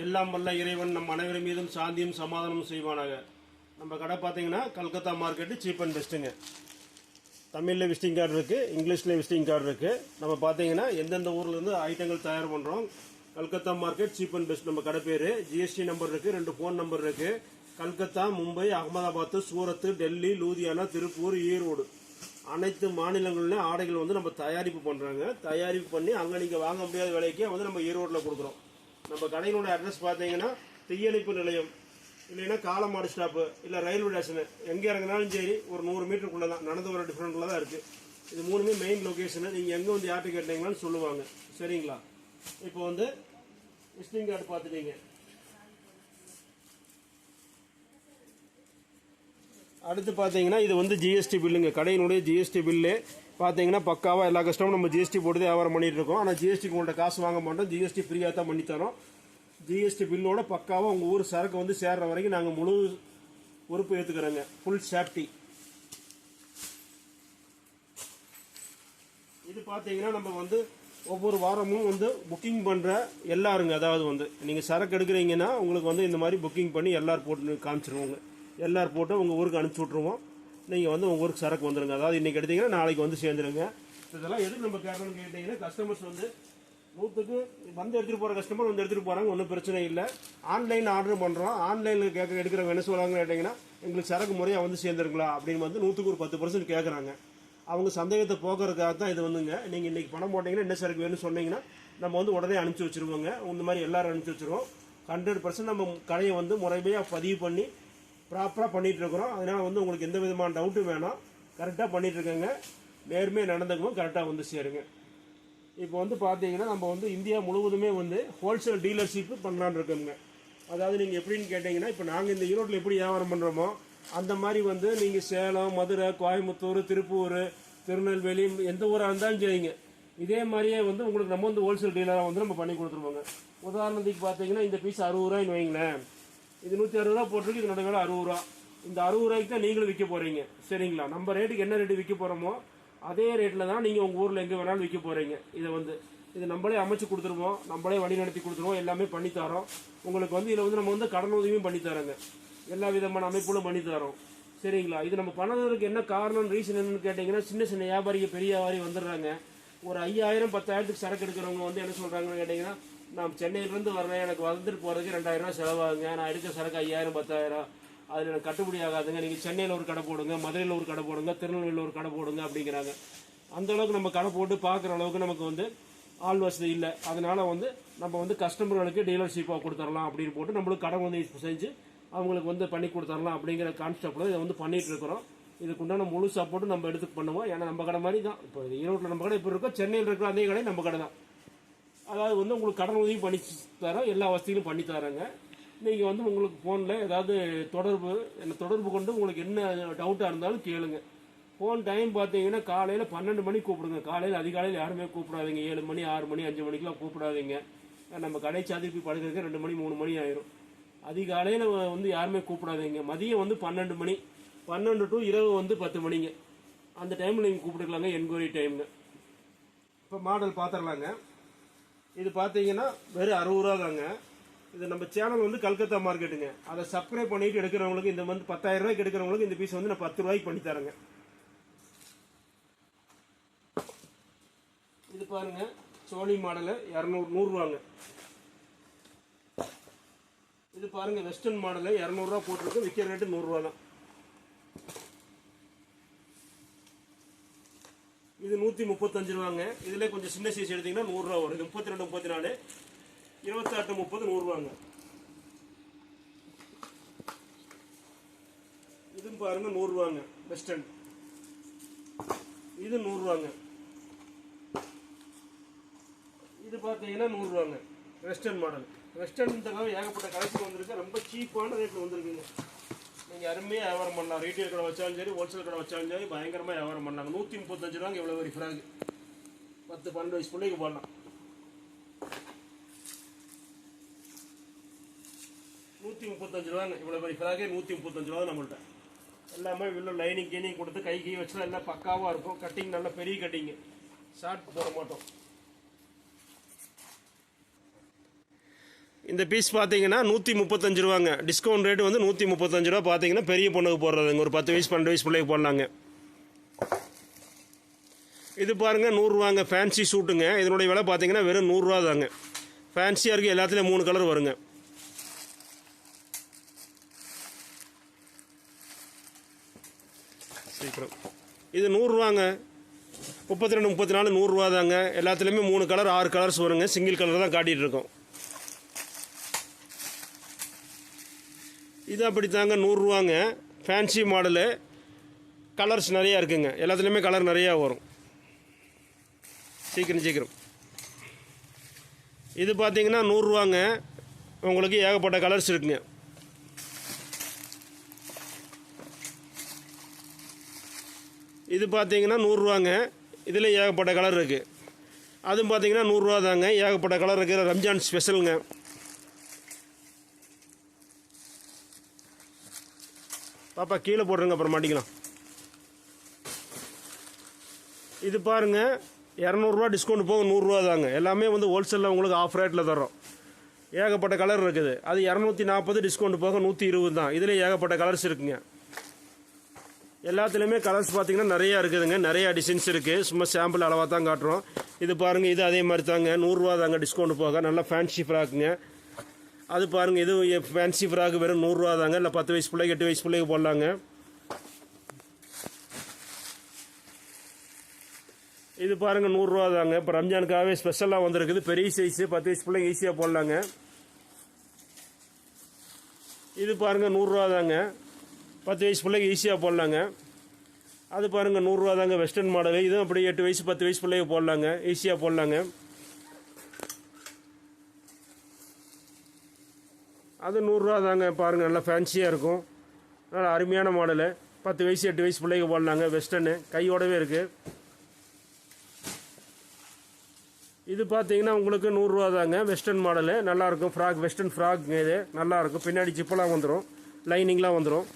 எல்லாம் வல்ல இறைவன் நம் அனைவரும் மீதும் சாந்தியும் சமாதானமும் செய்வானாங்க நம்ம கடை பார்த்தீங்கன்னா கல்கத்தா மார்க்கெட்டு சீப் அண்ட் பெஸ்ட்டுங்க. தமிழில் விசிட்டிங் கார்டு இருக்குது இங்கிலீஷில் விசிட்டிங் கார்டு இருக்குது நம்ம பார்த்தீங்கன்னா எந்தெந்த ஊர்லேருந்து ஐட்டங்கள் தயார் பண்ணுறோம் Calcutta market cheap and best நம்ம கடை பேர். ஜிஎஸ்டி நம்பர் இருக்குது ரெண்டு ஃபோன் நம்பர் இருக்குது கல்கத்தா மும்பை அகமதாபாத் சூரத்து டெல்லி லூதியானா திருப்பூர் ஈரோடு. அனைத்து மாநிலங்களிலும் ஆடைகள் வந்து நம்ம தயாரிப்பு பண்ணுறாங்க தயாரிப்பு பண்ணி அங்கே நீங்கள் வாங்க முடியாத விலைக்கே வந்து நம்ம ஈரோட்டில் கொடுக்குறோம். நம்ம கடையினோட அட்ரஸ் பார்த்தீங்கன்னா தீயணைப்பு நிலையம். இல்லைன்னா காலமாடு ஸ்டாப்பு இல்லை ரயில்வே ஸ்டேஷனு எங்கே இறங்கினாலும் சரி ஒரு நூறு மீட்டருக்குள்ளே தான். நடந்து வர டிஃப்ரெண்ட்டில் தான் இருக்குது இது மூணுமே மெயின் லொக்கேஷனு நீங்கள் எங்கே வந்து யார்ட்டு கேட்டீங்களான்னு சொல்லுவாங்க. சரிங்களா? இப்போ வந்து விசிட்டிங் கார்டு பார்த்துட்டீங்க. அடுத்து பார்த்தீங்கன்னா இது வந்து ஜிஎஸ்டி பில்லுங்க கடையினுடைய ஜிஎஸ்டி பில்லு பார்த்தீங்கன்னா பக்காவாக எல்லா கஷ்டமும் நம்ம ஜிஎஸ்டி போட்டு தான் வியாபாரம் பண்ணிட்டு இருக்கோம். ஆனால் ஜிஎஸ்டிக்கு உங்கள்கிட்ட காசு வாங்க மாட்டோம். ஜிஎஸ்டி ஃப்ரீயாக தான் பண்ணித்தரோம் ஜிஎஸ்டி பில்லோட பக்காவாக உங்கள் ஊர் சரக்கு வந்து சேர்ற வரைக்கும் நாங்கள் முழு பொறுப்பு ஏற்றுக்கிறோங்க ஃபுல் சேஃப்டி இது பார்த்தீங்கன்னா நம்ம வந்து ஒவ்வொரு வாரமும் வந்து புக்கிங் பண்ணுற எல்லாருங்க. அதாவது வந்து நீங்கள் சரக்கு எடுக்கிறீங்கன்னா உங்களுக்கு வந்து இந்த மாதிரி புக்கிங் பண்ணி எல்லோரும் போட்டு காமிச்சிருவோங்க. எல்லோரும் போட்டு உங்கள் ஊருக்கு அனுப்பிச்சி விட்ருவோம் நீங்கள் வந்து உங்கள் ஊருக்கு சரக்கு வந்துடுங்க அதாவது இன்றைக்கி எடுத்தீங்கன்னா நாளைக்கு வந்து சேர்ந்துருங்க. இதெல்லாம் எதுக்கு நம்ம கேட்கணும்னு கேட்டிங்கன்னா கஸ்டமர்ஸ் வந்து நூற்றுக்கு வந்து எடுத்துகிட்டு போகிற கஸ்டமர் வந்து எடுத்துகிட்டு போகிறாங்க ஒன்றும் பிரச்சனை இல்லை. ஆன்லைன் ஆர்டர் பண்ணுறோம் ஆன்லைனில் கேட்க எடுக்கிறவங்க என்ன சொல்கிறாங்கன்னு கேட்டிங்கன்னா எங்களுக்கு சரக்கு முறையாக வந்து சேர்ந்துருங்களா அப்படின்னு வந்து நூற்றுக்கு ஒரு பத்து பர்சன்ட் கேட்குறாங்க அவங்க சந்தேகத்தை போக்குறதுக்காக தான் இது வந்துங்க. நீங்கள் இன்றைக்கி பணம் போட்டிங்கன்னா என்ன சரக்கு வேணும்னு சொன்னீங்கன்னா நம்ம வந்து உடனே அனுப்பிச்சி வச்சுருவோங்க. இந்த மாதிரி எல்லோரும் அனுப்பிச்சி வச்சுருவோம். ஹண்ட்ரட் பர்சன்ட் நம்ம கடையை வந்து முறைமையாக பதிவு பண்ணி ப்ராப்பராக பண்ணிகிட்டு இருக்கிறோம் அதனால் வந்து உங்களுக்கு எந்த விதமான டவுட்டும் வேணாம். கரெக்டாக பண்ணிகிட்ருக்கேங்க நேர்மையாக நடந்துக்குவோம் கரெக்டாக வந்து சேருங்க. இப்போ வந்து பார்த்தீங்கன்னா நம்ம வந்து இந்தியா முழுவதுமே வந்து ஹோல்சேல் டீலர்ஷிப்பு பண்ணலான்னு இருக்கோங்க. அதாவது நீங்கள் எப்படின்னு கேட்டிங்கன்னா இப்போ நாங்கள் இந்த ஈரோட்டில் எப்படி வியாபாரம் பண்ணுறோமோ அந்த மாதிரி வந்து நீங்கள் சேலம் மதுரை கோயம்புத்தூர் திருப்பூர் திருநெல்வேலி எந்த ஊராக இருந்தாலும் சரிங்க. இதே மாதிரியே வந்து உங்களுக்கு நம்ம வந்து ஹோல்சேல் டீலராக வந்து நம்ம பண்ணி கொடுத்துருவோங்க. உதாரணத்துக்கு பார்த்தீங்கன்னா இந்த பீஸ் அறுபது ரூபாய்னு வைங்களேன். இது நூற்றி அறுபது ரூபா போட்டிருக்கு இதனோட விலை அறுபது ரூபா. இந்த அறுபது ரூபாய்க்கு தான் நீங்களும் விற்க போகிறீங்க சரிங்களா? நம்ம ரேட்டுக்கு என்ன ரேட்டு விற்க போகிறோமோ அதே ரேட்டில் தான் நீங்கள் உங்கள் ஊரில் எங்கே வேணாலும் விற்க போகிறீங்க இதை வந்து இது நம்மளே அமைச்சு கொடுத்துருவோம் நம்மளே வழி நடத்தி கொடுத்துருவோம் எல்லாமே பண்ணித்தரோம். உங்களுக்கு வந்து இதில் வந்து நம்ம வந்து கடன் உதவியும் பண்ணித்தரோங்க. எல்லா விதமான அமைப்புகளும் பண்ணித்தரோம். சரிங்களா? இது நம்ம பண்ணதுக்கு என்ன காரணம் ரீசன் என்னன்னு கேட்டிங்கன்னா சின்ன சின்ன வியாபாரிகள் பெரிய வியாபாரி வந்துடுறாங்க. ஒரு ஐயாயிரம் பத்தாயிரத்துக்கு சரக்கு எடுக்கிறவங்க வந்து என்ன சொல்கிறாங்கன்னு கேட்டிங்கன்னா நான் சென்னையிலேருந்து வரேன் எனக்கு வந்துட்டு போகிறதுக்கு ரெண்டாயிரம் ரூபா செலவாகுங்க. நான் எடுக்க சரக்கு ஐயாயிரம் பத்தாயிரம். அதில் எனக்கு கட்டுப்படி ஆகாதுங்க. நீங்கள் சென்னையில் ஒரு கடை போடுங்க மதுரையில் ஒரு கடை போடுங்க திருநெல்வேலியில் ஒரு கடை போடுங்க அப்படிங்கிறாங்க. அந்தளவுக்கு நம்ம கடை போட்டு பார்க்குற அளவுக்கு நமக்கு வந்து ஆள் வசதி இல்லை. அதனால் வந்து நம்ம வந்து கஸ்டமர்களுக்கு டீலர்ஷிப்பாக கொடுத்துடலாம் அப்படின்னு போட்டு நம்மளுக்கு கடை வந்து செஞ்சு அவங்களுக்கு வந்து பண்ணி கொடுத்துடலாம் அப்படிங்கிற கான்செப்டில் இதை வந்து பண்ணிகிட்டு இருக்கிறோம். இதுக்கு உண்டான முழு சப்போர்ட்டும் நம்ம எடுத்து பண்ணுவோம். ஏன்னா நம்ம கடை மாதிரி தான். இப்போ ஈரோட்டில் நம்ம கடை இப்போ இருக்கோம் சென்னையில் இருக்கிற அதே கடை நம்ம கடை தான். அதாவது வந்து உங்களுக்கு கடன் உதவி பண்ணி தரோம் எல்லா வசதிகளும் பண்ணி தரேங்க. நீங்கள் வந்து உங்களுக்கு ஃபோனில் ஏதாவது தொடர்பு என்ன தொடர்பு கொண்டு உங்களுக்கு என்ன டவுட்டாக இருந்தாலும் கேளுங்க. ஃபோன் டைம் பார்த்தீங்கன்னா காலையில் பன்னெண்டு மணிக்கு கூப்பிடுங்க. காலையில் அதிகாலையில் யாருமே கூப்பிடாதீங்க. ஏழு மணி ஆறு மணி அஞ்சு மணிக்கெலாம் கூப்பிடாதீங்க. நம்ம கடை சாதிப்பி படுக்கிறதுக்கு ரெண்டு மணி மூணு மணி ஆயிரும். அதிகாலையில் வந்து யாருமே கூப்பிடாதீங்க. மதியம் வந்து பன்னெண்டு மணி பன்னெண்டு டு இரவு வந்து பத்து மணிங்க. அந்த டைமில் நீங்கள் கூப்பிட்டுக்கலாங்க. என்கொயரி டைம்ங்க இப்போ மாடல் பார்த்துடலாங்க இது பார்த்தீங்கன்னா வெறும் அறுபது ரூபா தாங்க இது நம்ம சேனல் வந்து கல்கத்தா மார்க்கெட்டுங்க. அதை சப்ஸ்கிரைப் பண்ணிட்டு எடுக்கிறவங்களுக்கு இந்த வந்து பத்தாயிரம் ரூபாய்க்கு எடுக்கிறவங்களுக்கு இந்த பீஸ் வந்து நான் பத்து ரூபாய்க்கு பண்ணி தரேங்க. இது பாருங்க சோனி மாடலு இரநூறு நூறுரூவாங்க இது பாருங்க வெஸ்டர்ன் மாடலு இரநூறுவா போட்டிருக்கு விற்கிற ரேட்டு நூறுரூவா தான் இது நூற்றி முப்பத்தஞ்சு ரூபாங்க. இதில் கொஞ்சம் சின்ன சைஸ் எடுத்தீங்கன்னா நூறுரூவா வரும். இது முப்பத்தி ரெண்டு முப்பத்தி நாலு இருபத்தாட்டு முப்பது நூறுரூவாங்க இதுவும் பாருங்க நூறுரூவாங்க வெஸ்டர்ன் இது நூறுரூவாங்க இது பார்த்தீங்கன்னா நூறுரூவாங்க வெஸ்டர்ன் மாடல் வெஸ்டர்ன் தகவல் ஏகப்பட்ட கலெக்ஷன் வந்திருக்கு. ரொம்ப சீப்பான ரேட்டில் வந்திருக்குங்க. நீங்கள் அருமையாக வியாபாரம் பண்ணலாம். ரீட்டைல் கடை வச்சாலும் சரி ஹோல்சேல் கடை வச்சாலும் சரி பயங்கரமாக வியாபாரம் பண்ணலாம். நூற்றி முப்பத்தஞ்சு ரூபாங்க எவ்வளோ ஒரு ஃப்ராக் பத்து பன்னெண்டு வயசு பிள்ளைக்கு போடலாம். நூற்றி முப்பத்தஞ்சு ரூபாங்க இவ்வளோ பெரிய ஃப்ராகே நூற்றி முப்பத்தஞ்சு ரூபா நம்மள்ட்ட. எல்லாமே இவ்வளோ லைனிங் கீனிங் கொடுத்து கை கை வச்சுலாம் எல்லாம் பக்காவாக இருக்கும். கட்டிங் நல்ல பெரிய கட்டிங்கு ஷார்ட் போட மாட்டோம். இந்த பீஸ் பார்த்தீங்கன்னா நூற்றி முப்பத்தஞ்சு ரூபாங்க. டிஸ்கவுண்ட் ரேட் வந்து நூற்றி முப்பத்தஞ்சு ரூபா பார்த்தீங்கன்னா பெரிய பொண்ணுக்கு போடுறதுங்க. ஒரு பத்து வயசு பன்னெண்டு வயசு பிள்ளைக்கு போடலாங்க. இது பாருங்க நூறுரூவாங்க ஃபேன்சி சூட்டுங்க இதனுடைய விலை பார்த்தீங்கன்னா வெறும் நூறுரூவா தாங்க. ஃபேன்சியாக இருக்குது எல்லாத்துலேயும் மூணு கலர் வருங்க. சீக்கிரம். இது நூறுரூவாங்க முப்பத்தி ரெண்டு முப்பத்தி நாலு நூறுரூவா தாங்க. எல்லாத்துலேயுமே மூணு கலர் ஆறு கலர்ஸ் வருங்க. சிங்கிள் கலர் தான் காட்டிகிட்டு இருக்கோம். இது அப்படி தாங்க நூறுரூவாங்க ஃபேன்சி மாடலு கலர்ஸ் நிறையா இருக்குங்க. எல்லாத்துலேயுமே கலர் நிறையா வரும். சீக்கிரம் சீக்கிரம். இது பார்த்தீங்கன்னா நூறுரூவாங்க உங்களுக்கு ஏகப்பட்ட கலர்ஸ் இருக்குங்க. இது பார்த்தீங்கன்னா நூறுரூவாங்க இதில் ஏகப்பட்ட கலர் இருக்குது அதுவும் பார்த்தீங்கன்னா நூறுரூவா தாங்க. ஏகப்பட்ட கலர் இருக்கிற ரம்ஜான் ஸ்பெஷலுங்க பாப்பா கீழே போடுறங்க அப்புறம் மாட்டிக்கலாம். இது பாருங்க இரநூறுவா டிஸ்கவுண்ட் போக நூறுரூவா தாங்க. எல்லாமே வந்து ஹோல்சேலில் உங்களுக்கு ஆஃப் ரேட்டில் தரோம் ஏகப்பட்ட கலர் இருக்குது. அது இரநூத்தி நாற்பது டிஸ்கவுண்ட் போக நூற்றி இருபது தான். இதில் ஏகப்பட்ட கலர்ஸ் இருக்குங்க. எல்லாத்துலேயுமே கலர்ஸ் பார்த்தீங்கன்னா நிறையா இருக்குதுங்க. நிறையா டிசைன்ஸ் இருக்குது சும்மா சாம்பிள் அளவாக தான் காட்டுறோம். இது பாருங்கள் இது அதே மாதிரி தாங்க. நூறுரூவா தாங்க டிஸ்கவுண்ட் போக. நல்லா ஃபேன்சி ஃப்ராக்குங்க அது பாருங்கள் எதுவும் ஃபேன்சி ஃப்ராக் வெறும் நூறுரூவா தாங்க. இல்லை பத்து வயசு பிள்ளைக்கு எட்டு வயசு பிள்ளைக்கு போடலாங்க. இது பாருங்க நூறுரூவா தாங்க. இப்போ ரம்ஜானுக்காகவே ஸ்பெஷலாக வந்திருக்குது. பெரிய சைஸு பத்து வயசு பிள்ளைங்க ஈஸியாக போடலாங்க. இது பாருங்க நூறுரூவா தாங்க. பத்து வயசு பிள்ளைங்க ஈஸியாக போடலாங்க. அது பாருங்க நூறுரூவா தாங்க வெஸ்டர்ன் மாடல். இதுவும் அப்படி எட்டு வயசு பத்து வயசு பிள்ளைங்க போடலாங்க. ஈஸியாக போடலாங்க. அது நூறுரூவா தாங்க பாருங்கள் நல்லா ஃபேன்சியாக இருக்கும். நல்லா அருமையான மாடலு பத்து வயசு எட்டு வயசு பிள்ளைங்க போடலாங்க வெஸ்டர்னு கையோடவே இருக்குது இது பார்த்தீங்கன்னா உங்களுக்கு நூறுரூவா தாங்க வெஸ்டர்ன் மாடலு நல்லாயிருக்கும் ஃப்ராக் வெஸ்டர்ன் ஃப்ராக்ங்க இது. நல்லாயிருக்கும் பின்னாடி ஜிப்பெல்லாம் வந்துடும் லைனிங்லாம் வந்துடும்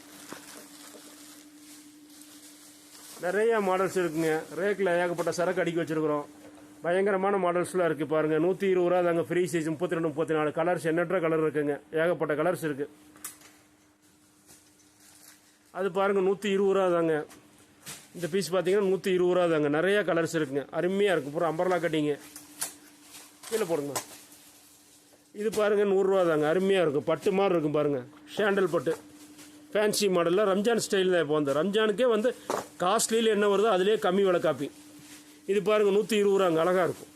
நிறையா மாடல்ஸ் இருக்குங்க. ரேக்கில் ஏகப்பட்ட சரக்கு அடிக்க வச்சுருக்குறோம். பயங்கரமான மாடல்ஸ்லாம் இருக்குது பாருங்கள் நூற்றி இருபது ரூபா தாங்க ஃப்ரீ சைஸ் முப்பத்தி ரெண்டு முப்பத்தி நாலு. கலர்ஸ் எண்ணற்ற கலர் இருக்குங்க. ஏகப்பட்ட கலர்ஸ் இருக்குது அது பாருங்கள் நூற்றி இருபது ரூபா தாங்க. இந்த பீஸ் பார்த்தீங்கன்னா நூற்றி இருபது ரூபா தாங்க. நிறையா கலர்ஸ் இருக்குங்க. அருமையாக இருக்குது பூரா அம்பர்லா கட்டிங்க கீழே போடுங்க. இது பாருங்கள் நூறுரூவா தாங்க. அருமையாக இருக்கும் பட்டு மாதிரி இருக்கும் பாருங்கள் ஷேண்டல் பட்டு. ஃபேன்சி மாடலில் ரம்ஜான் ஸ்டைல் தான் இப்போ வந்து. ரம்ஜானுக்கே வந்து காஸ்ட்லியில் என்ன வருதோ அதிலே கம்மி விலை காப்பி இது பாருங்கள் நூற்றி இருபது ரூபாங்க அழகாக இருக்கும்.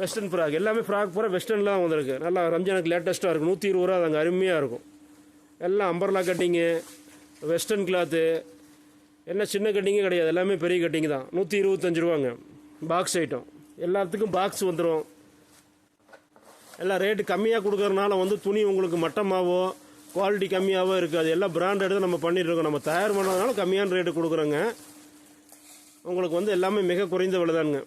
வெஸ்டர்ன் ஃப்ராக் எல்லாமே ஃப்ராக் பூரா வெஸ்டர்ன்லாம் வந்திருக்கு. நல்லா ரம்ஜானுக்கு லேட்டஸ்ட்டாக இருக்கும். நூற்றி இருபது ரூபா அங்கே அருமையாக இருக்கும். எல்லாம் அம்பர்லா கட்டிங்கு வெஸ்டர்ன் கிளாத்து என்ன சின்ன கட்டிங்கே கிடையாது. எல்லாமே பெரிய கட்டிங் தான். நூற்றி இருபத்தஞ்சு ரூபாங்க பாக்ஸ் ஐட்டம் எல்லாத்துக்கும் பாக்ஸ் வந்துடும் எல்லாம் ரேட்டு கம்மியாக கொடுக்குறதுனால வந்து துணி உங்களுக்கு மட்டமாகவோ குவாலிட்டி கம்மியாகவோ இருக்காது. எல்லாம் பிராண்டட் தான் நம்ம பண்ணிட்டு இருக்கோம். நம்ம தயார் பண்ணதுனால கம்மியான ரேட்டு கொடுக்குறோங்க. உங்களுக்கு வந்து எல்லாமே மிக குறைந்த விலை தானுங்க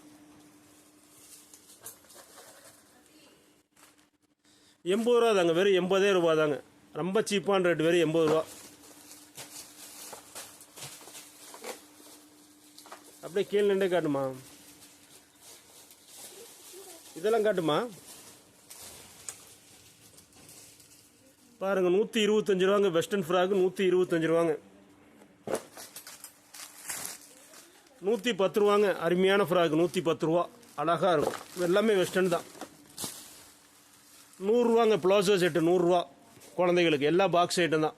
எண்பது ரூபா தாங்க வெறும் எண்பதே ரூபா தாங்க. ரொம்ப சீப்பான ரேட் வெறும் எண்பது ரூபா. அப்படியே கீழ் நின்று காட்டுமா? இதெல்லாம் காட்டுமா? பாருங்கள் நூற்றி இருபத்தஞ்சு ரூபாங்க வெஸ்டர்ன் ஃப்ராக் நூற்றி இருபத்தஞ்சி ரூபாங்க. நூற்றி பத்து ரூபாங்க. அருமையான ஃப்ராக் நூற்றி பத்து ரூபா. அழகாக இருக்கும். எல்லாமே வெஸ்டர்ன் தான். நூறுரூவாங்க ப்ளவுசோ செட்டு நூறுரூவா குழந்தைகளுக்கு எல்லா பாக்ஸ் ஐட்டம் தான்.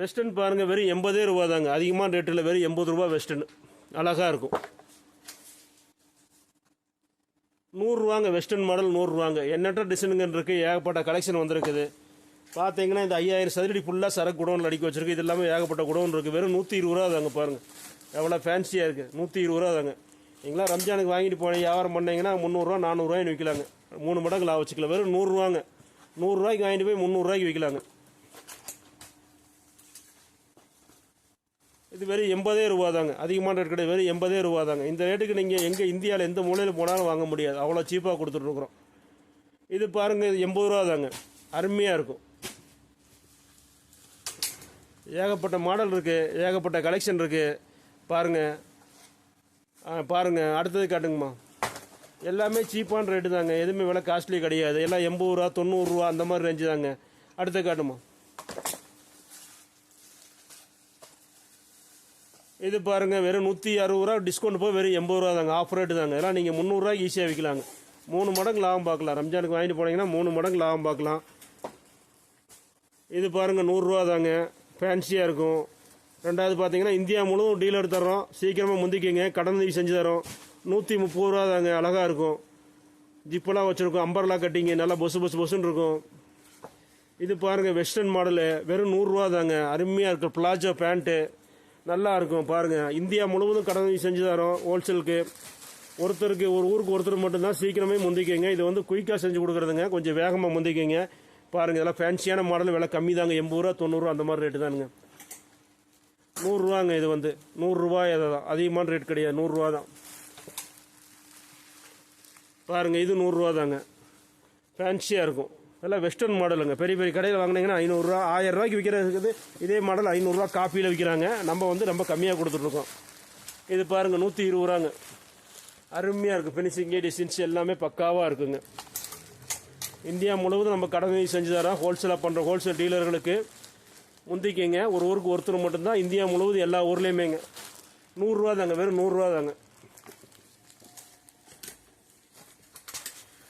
வெஸ்டர்ன் பாருங்கள் வெறும் எண்பதே ரூபா தாங்க. அதிகமான ரேட்டில் வெறும் எண்பது ரூபா வெஸ்டர்னு. அழகாக இருக்கும். நூறுரூவாங்க வெஸ்டர்ன் மாடல் நூறுரூவாங்க எண்ணற்ற டிசைனுங்க இருக்குது ஏகப்பட்ட கலெக்ஷன் வந்திருக்குது. பார்த்தீங்கன்னா இந்த ஐயாயிரம் சதுரடி ஃபுல்லாக சரக்கு குடோனில் அடிக்க வச்சிருக்கு. இது எல்லாமே ஏகப்பட்ட குடோன் இருக்குது வெறும் நூற்றி இருபது ரூபா தாங்க பாருங்கள் எவ்வளோ ஃபேன்சியாக இருக்குது நூற்றி இருபது ரூபா தாங்க. நீங்களாம் ரம்ஜானுக்கு வாங்கிட்டு போன வியாபாரம் பண்ணீங்கன்னா முந்நூறுரூவா நானூறுரூவாய்னு விற்கலாங்க மூணு மடங்கு லாபம் வச்சுக்கலாம் வெறும் நூறுரூவாங்க. நூறுரூவாய்க்கு வாங்கிட்டு போய் முந்நூறுரூவாய்க்கு விற்கலாங்க இது வெறும் எண்பதே ரூபா தாங்க. அதிகமான ரேட் கிடையாது. வெறும் எண்பதே ரூபா தாங்க. இந்த ரேட்டுக்கு நீங்கள் எங்கே இந்தியாவில் எந்த மூலையில் போனாலும் வாங்க முடியாது. அவ்வளோ சீப்பாக கொடுத்துட்ருக்குறோம் இது பாருங்கள் இது எண்பது ரூபா தாங்க. அருமையாக இருக்கும். ஏகப்பட்ட மாடல் இருக்குது ஏகப்பட்ட கலெக்ஷன் இருக்குது பாருங்கள் ஆ பாருங்கள் அடுத்தது காட்டுங்கம்மா. எல்லாமே சீப்பான ரேட்டு தாங்க. எதுவுமே விலை காஸ்ட்லி கிடையாது. எல்லாம் எண்பது ரூபா தொண்ணூறுரூவா அந்த மாதிரி ரேஞ்சு தாங்க. அடுத்தது காட்டுமா. இது பாருங்க வெறும் நூற்றி அறுபது ரூபா டிஸ்கவுண்ட் போய் வெறும் எண்பது ரூபா தாங்க. ஆஃப் ரேட்டு தாங்க. இதெல்லாம் நீங்கள் முந்நூறுரூவாய்க்கு ஈஸியாக விற்கலாங்க. மூணு மடங்கு லாபம் பார்க்கலாம். ரம்ஜானுக்கு வாங்கிட்டு போனீங்கன்னா மூணு மடங்கு லாபம் பார்க்கலாம். இது பாருங்க நூறுரூவா தாங்க. ஃபேன்சியாக இருக்கும். ரெண்டாவது பார்த்தீங்கன்னா இந்தியா முழுவதும் டீலர் தரோம் சீக்கிரமாக முந்திக்கிங்க. கடன் உதவி செஞ்சு தரோம் நூற்றி முப்பது ரூபா தாங்க அழகாக இருக்கும். ஜிப்பெல்லாம் வச்சுருக்கோம். அம்பர்லா கட்டிங்க நல்லா பொசு பொசு பொசுன்னு இருக்கும். இது பாருங்கள் வெஸ்டர்ன் மாடலு வெறும் நூறுரூவா தாங்க. அருமையாக இருக்கும் பிளாஜோ பேண்ட்டு நல்லா இருக்கும் பாருங்கள் இந்தியா முழுவதும் கடன் உதவி செஞ்சு தரோம் ஹோல்சேலுக்கு ஒருத்தருக்கு ஒரு ஊருக்கு ஒருத்தர் மட்டும்தான் சீக்கிரமே முந்திக்கிங்க. இது வந்து குயிக்காக செஞ்சு கொடுக்குறதுங்க. கொஞ்சம் வேகமாக முந்திக்கிங்க. பாருங்கள் இதெல்லாம் ஃபேன்சியான மாடல் விலை கம்மி தாங்க எண்பது ரூபா தொண்ணூறுரூவா அந்த மாதிரி ரேட்டு தானுங்க. நூறுரூவாங்க இது வந்து. நூறுரூவா இதை தான். அதிகமான ரேட் கிடையாது. நூறுரூவா தான். பாருங்க இது நூறுரூவா தாங்க. ஃபேன்சியாக இருக்கும். எல்லாம் வெஸ்டர்ன் மாடலுங்க பெரிய பெரிய கடையில் வாங்கினீங்கன்னா ஐநூறுரூவா ஆயிரம் ரூபாய்க்கு விற்கிறது இதே மாடல் ஐநூறுரூவா காப்பியில் விற்கிறாங்க நம்ம வந்து ரொம்ப கம்மியாக கொடுத்துட்ருக்கோம் இது பாருங்கள் நூற்றி இருபது ரூபாங்க. அருமையாக இருக்குது ஃபினிஷிங்கு டிசைன்ஸ் எல்லாமே பக்காவாக இருக்குங்க. இந்தியா முழுவதும் நம்ம கடனை செஞ்சு தரோம் ஹோல்சேலாக பண்ணுற ஹோல்சேல் டீலர்களுக்கு முந்திக்கிங்க. ஒரு ஊருக்கு ஒருத்தர் மட்டும்தான். இந்தியா முழுவதும் எல்லா ஊர்லேயுமேங்க. நூறுரூவா தாங்க. வெறும் நூறுரூவா தாங்க.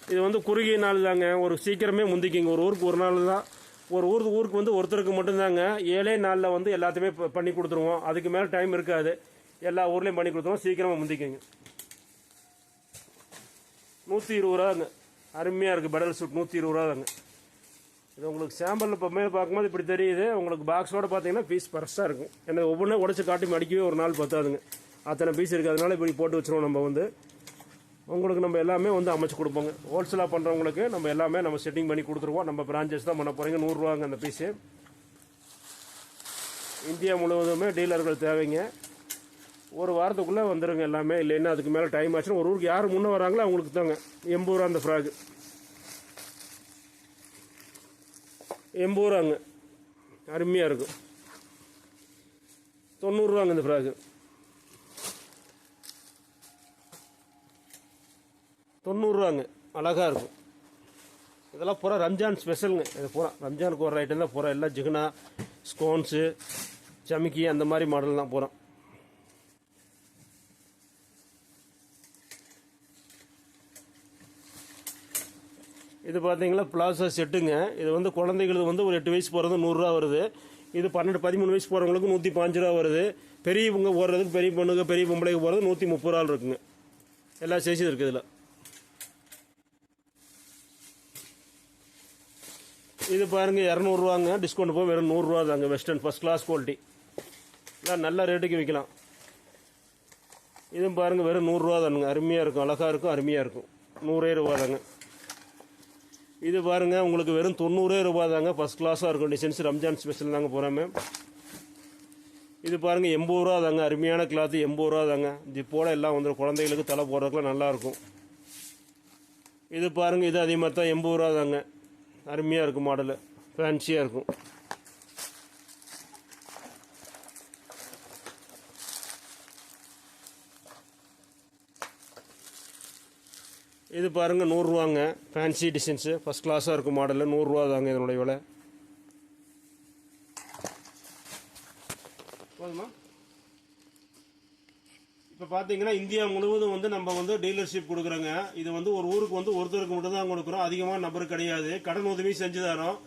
இது வந்து குறுகிய நாள் தாங்க. ஒரு சீக்கிரமே முந்திக்கிங்க. ஒரு ஊருக்கு ஒரு நாள் தான். ஒரு ஊருக்கு ஊருக்கு வந்து ஒருத்தருக்கு மட்டும்தாங்க. ஏழே நாளில் வந்து எல்லாத்தையுமே ப- பண்ணி கொடுத்துருவோம். அதுக்கு மேலே டைம் இருக்காது. எல்லா ஊர்லேயும் பண்ணி கொடுத்துருவோம். சீக்கிரமாக முந்திக்கிங்க. நூற்றி இருபது ரூபாங்க. அருமையாக இருக்குது பெடல் சூட் நூற்றி இருபது ரூபா தாங்க. இது உங்களுக்கு சாம்பிளில் இப்போ மேலே பார்க்கும்போது இப்படி தெரியுது. உங்களுக்கு பாக்ஸோட பார்த்தீங்கன்னா பீஸ் பெருசாக இருக்கும். ஏன்னா ஒவ்வொன்றும் உடச்சி காட்டி மடிக்கவே ஒரு நாள் பத்தாதுங்க. அத்தனை பீஸ் இருக்குது அதனால இப்படி போட்டு வச்சிருவோம் நம்ம வந்து. உங்களுக்கு நம்ம எல்லாமே வந்து அமைச்சு கொடுப்போங்க. ஹோல்சேலாக பண்ணுறவங்களுக்கு நம்ம எல்லாமே நம்ம செட்டிங் பண்ணி கொடுத்துருவோம். நம்ம பிரான்ச்சஸ் தான் பண்ண போகிறீங்க நூறுரூவாங்க அந்த பீஸு இந்தியா முழுவதுமே டீலர்கள் தேவைங்க. ஒரு வாரத்துக்குள்ளே வந்துடுங்க எல்லாமே. இல்லைன்னா அதுக்கு மேலே டைம் ஆச்சுன்னா ஒரு ஊருக்கு யார் முன்னே வராங்களோ அவங்களுக்கு தாங்க. எண்பது ரூபா அந்த ஃப்ராக்கு எண்பது ரூபாங்க அருமையாக இருக்கும். தொண்ணூறுரூவாங்க இந்த ஃப்ராக்கு தொண்ணூறுரூவாங்க அழகாக இருக்கும். இதெல்லாம் பூரா ரம்ஜான் ஸ்பெஷலுங்க இது பூரா. ரம்ஜானுக்கு ஒரு ஐட்டம் தான் பூரா. எல்லாம் ஜிகனா ஸ்கோன்ஸு சமிக்கி அந்த மாதிரி மாடல் தான் பூரா. இது பார்த்தீங்கன்னா பிளாசா செட்டுங்க. இது வந்து குழந்தைகளுக்கு வந்து ஒரு எட்டு வயசு போகிறது நூறுரூவா வருது. இது பன்னெண்டு பதிமூணு வயசு போகிறவங்களுக்கு நூற்றி பாஞ்சு ரூபா வருது. பெரியவங்க போடுறதுக்கு பெரிய பொண்ணுங்க பெரிய பொம்பளைக்கு போகிறது நூற்றி முப்பது ரூபா இருக்குங்க. எல்லா சைஸும் இருக்குது இதில். இது பாருங்கள் இரநூறுவாங்க. டிஸ்கவுண்ட் போக வெறும் நூறுரூவா தாங்க. வெஸ்டர்ன் ஃபஸ்ட் கிளாஸ் குவாலிட்டி எல்லாம் நல்ல ரேட்டுக்கு விற்கலாம் இதுவும் பாருங்க வெறும் நூறுரூவா தானுங்க. அருமையாக இருக்கும். அழகாக இருக்கும் அருமையாக இருக்கும். நூறே ரூபா தாங்க. இது பாருங்கள் உங்களுக்கு வெறும் தொண்ணூறே ரூபா தாங்க ஃபர்ஸ்ட் கிளாஸாக இருக்கும் டிசைன்ஸ் ரம்ஜான் ஸ்பெஷல் தாங்க போகிறாமே இது பாருங்கள் எண்பது ரூபா தாங்க. அருமையான கிளாத்து எண்பது ரூபா தாங்க. ஜிப்போட எல்லாம் வந்துடும் குழந்தைகளுக்கு தலை போடுறதுக்குலாம் நல்லாயிருக்கும் இது பாருங்கள் இது அதே மாதிரி தான் எண்பது ரூபா தாங்க. அருமையாக இருக்கும் மாடலு ஃபேன்சியாக இருக்கும். இது பாருங்க நூறுரூவாங்க. ஃபேன்சி டிசைன்ஸு ஃபஸ்ட் கிளாஸாக இருக்கும் மாடலில் நூறுரூவா தாங்க இதனுடைய விலை. போதுமா? இப்போ பார்த்தீங்கன்னா இந்தியா முழுவதும் வந்து நம்ம வந்து டீலர்ஷிப் கொடுக்குறோங்க. இது வந்து ஒரு ஊருக்கு வந்து ஒருத்தருக்கு மட்டும் தான் கொடுக்குறோம். அதிகமாக நபர் கிடையாது. கடன் உதவி செஞ்சு தரோம்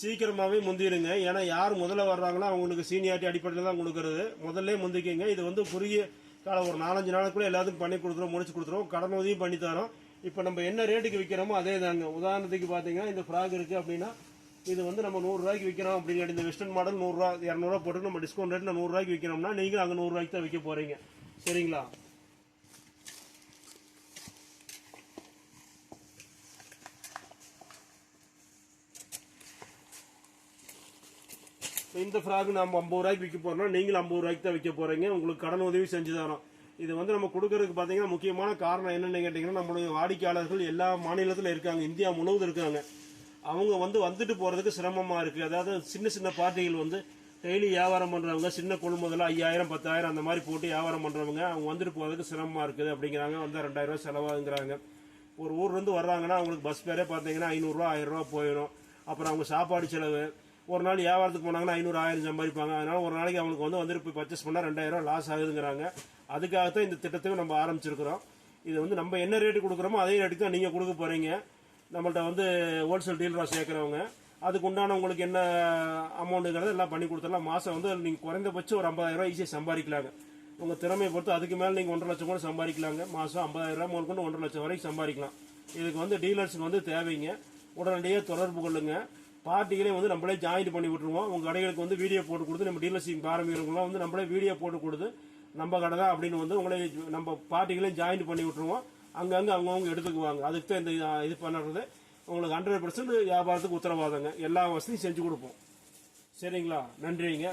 சீக்கிரமாகவே முந்திடுங்க. ஏன்னா யார் முதல்ல வர்றாங்களோ அவங்களுக்கு சீனியாரிட்டி அடிப்படையில் தான் கொடுக்குறது. முதல்ல முந்திக்கிங்க. இது வந்து குறுகிய காலம் ஒரு நாலஞ்சு நாளுக்குள்ளே எல்லாத்துக்கும் பண்ணி கொடுத்துருவோம் முடிச்சு கொடுத்துருவோம் கடன் உதவியும் பண்ணி தரோம். இப்போ நம்ம என்ன ரேட்டுக்கு விற்கிறோமோ அதே தாங்க உதாரணத்துக்கு பார்த்தீங்கன்னா இந்த ஃப்ராக் இருக்குது அப்படின்னா இது வந்து நம்ம நூறுரூவாய்க்கு விற்கிறோம் அப்படிங்கிற இந்த வெஸ்டர்ன் மாடல் நூறுரூவா இரநூறுவா போட்டு நம்ம டிஸ்கவுண்ட் ரேட்டில் நூறுரூவாய்க்கு விற்கிறோம்னா நீங்கள் அங்கே நூறுரூவாய்க்கு தான் விற்க போகிறீங்க சரிங்களா? இந்த ஃப்ராக் நம்ம ஐம்பது ரூபாய்க்கு விற்க போகிறோம்னா நீங்களும் ஐம்பது ரூபாய்க்கு தான் விற்க போகிறீங்க உங்களுக்கு கடன் உதவி செஞ்சு தரோம். இது வந்து நம்ம கொடுக்கறதுக்கு பார்த்தீங்கன்னா முக்கியமான காரணம் என்னென்னு கேட்டிங்கன்னா நம்மளுடைய வாடிக்கையாளர்கள் எல்லா மாநிலத்தில் இருக்காங்க இந்தியா முழுவதும் இருக்காங்க. அவங்க வந்து வந்துட்டு போகிறதுக்கு சிரமமாக இருக்குது அதாவது சின்ன சின்ன பார்ட்டிகள் வந்து டெய்லி வியாபாரம் பண்ணுறவங்க சின்ன கொள்முதல ஐயாயிரம் பத்தாயிரம் அந்த மாதிரி போட்டு வியாபாரம் பண்ணுறவங்க அவங்க வந்துட்டு போகிறதுக்கு சிரமமாக இருக்குது அப்படிங்கிறாங்க. வந்து ரெண்டாயிரம் செலவாகுங்கிறாங்க. ஒரு ஊர்லேருந்து வர்றாங்கன்னா அவங்களுக்கு பஸ் பேரே பார்த்தீங்கன்னா ஐநூறுரூவா ஆயிரரூவா போயிடும். அப்புறம் அவங்க சாப்பாடு செலவு. ஒரு நாள் வியாபாரத்துக்கு போனாங்கன்னா ஐநூறு ஆயிரம் சம்பாதிப்பாங்க. அதனால ஒரு நாளைக்கு அவங்களுக்கு வந்து வந்துட்டு போய் பர்ச்சேஸ் பண்ணால் ரெண்டாயிரம் லாஸ் ஆகுதுங்கிறாங்க. அதுக்காகத்தான் இந்த திட்டத்தையும் நம்ம ஆரம்பிச்சிருக்கிறோம். இது வந்து நம்ம என்ன ரேட்டு கொடுக்குறோமோ அதே ரேட்டுக்கு தான் நீங்கள் கொடுக்க போகிறீங்க நம்மள்ட்ட வந்து ஹோல்சேல் டீலராக சேர்க்குறவங்க அதுக்கு உண்டான உங்களுக்கு என்ன அமௌண்ட்டுங்கிறத எல்லாம் பண்ணி கொடுத்துடலாம். மாதம் வந்து நீங்கள் குறைந்தபட்சம் ஒரு ஐம்பதாயிரம் ஈஸியாக சம்பாதிக்கலாங்க. உங்கள் திறமையை பொறுத்து அதுக்கு மேலே நீங்கள் ஒன்றரை லட்சம் கூட சம்பாதிக்கலாங்க. மாதம் ஐம்பதாயிரம் முதல் கொண்டு ஒன்றரை லட்சம் வரைக்கும் சம்பாதிக்கலாம். இதுக்கு வந்து டீலர்ஸுக்கு வந்து தேவைங்க. உடனடியாக தொடர்பு கொள்ளுங்க. பார்ட்டிகளே வந்து நம்மளே ஜாயின் பண்ணி விட்டுருவோம். உங்கள் கடைகளுக்கு வந்து வீடியோ போட்டு கொடுத்து நம்ம டீலர்ஷிப் ஆரம்பிக்கிறவங்களாம் வந்து நம்மளே வீடியோ போட்டு கொடுத்து நம்ம கடை தான் அப்படின்னு வந்து உங்களை நம்ம பார்ட்டிகளையும் ஜாயின் பண்ணி விட்டுருவோம். அங்கங்கே அவங்கவுங்க எடுத்துக்குவாங்க. அதுக்கு தான் இந்த இது பண்ணுறது உங்களுக்கு ஹண்ட்ரட் பர்சன்ட் வியாபாரத்துக்கு உத்தரவாதங்க. எல்லா வசதியும் செஞ்சு கொடுப்போம். சரிங்களா? நன்றிங்க.